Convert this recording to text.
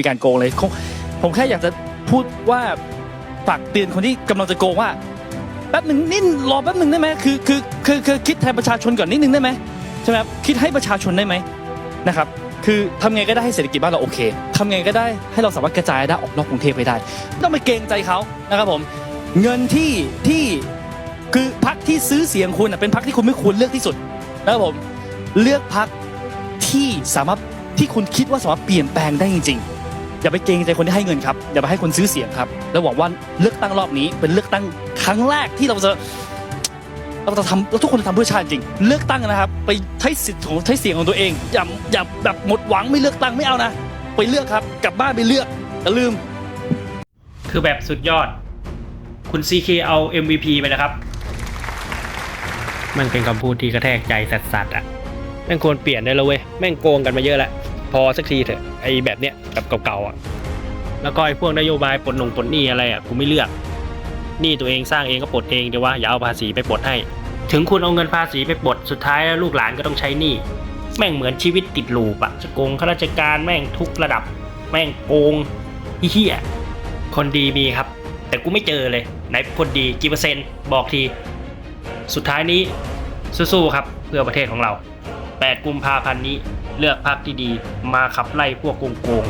มีการโกงเลยผมแค่อยากจะพูดว่าฝากเตือนคนที่กำลังจะโกงว่าแป๊บหนึ่งนิดรอแป๊บหนึ่งได้ไหมคือคือคือคือคิดแทนประชาชนก่อนนิดนึงได้ไหมใช่ไหมคิดให้ประชาชนได้ไหมนะครับคือทำไงก็ได้ให้เศรษฐกิจบ้านเราโอเคทำไงก็ได้ให้เราสามารถกระจายได้ออกนอกกรุงเทพไปได้ไม่ต้องไปเกรงใจเขานะครับผมเงินที่ที่คือพักที่ซื้อเสียงคุณเป็นพักที่คุณไม่ควรเลือกที่สุดนะครับผมเลือกพักที่สามารถที่คุณคิดว่าสามารถเปลี่ยนแปลงได้จริงๆ อย่าไปเกรงใจคนที่ให้เงินครับอย่าไปให้คนซื้อเสียงครับ แล้วหวังว่าเลือกตั้งรอบนี้เป็นเลือกตั้งครั้งแรกที่เราจะเราจะทำเราทุกคนจะทำเพื่อชาติจริง เลือกตั้งนะครับ ไปใช้สิทธิ์ของใช้เสียงของตัวเองอย่าอย่าแบบหมดหวังไม่เลือกตั้งไม่เอานะ ไปเลือกครับ กลับบ้านไปเลือกอย่าลืม คือแบบสุดยอด คุณ CK เอา MVP ไปนะครับ มันเป็นคำพูดที่กระแทกใจสัสๆอะแม่งควรเปลี่ยนได้แล้วเว้ยแม่งโกงกันมาเยอะแล้ว พอสักทีเถอะไอ้แบบเนี้ยแบบเก่าๆอะแล้วก็ไอ้พวกนโยบายปลดหนงปลดหนี้อะไรอะกูไม่เลือกหนี้ตัวเองสร้างเองก็ปลดเองเดี๋ยวว่าอย่าเอาภาษีไปปลดให้ ถึงคุณเอาเงินภาษีไปปลดสุดท้ายแล้วลูกหลานก็ต้องใช้หนี้แม่งเหมือนชีวิตติดลูปอะจะโกงข้าราชการแม่งทุกระดับ แม่งโกงเฮี้ยคนดีมีครับ แต่กูไม่เจอเลยไหนคนดีกี่เปอร์เซ็นต์บอกที สุดท้ายนี้สู้ๆครับเพื่อประเทศของเรา 8 กุมภาพันธ์นี้ เลือกพรรคที่ดีมาขับไล่พวกโกง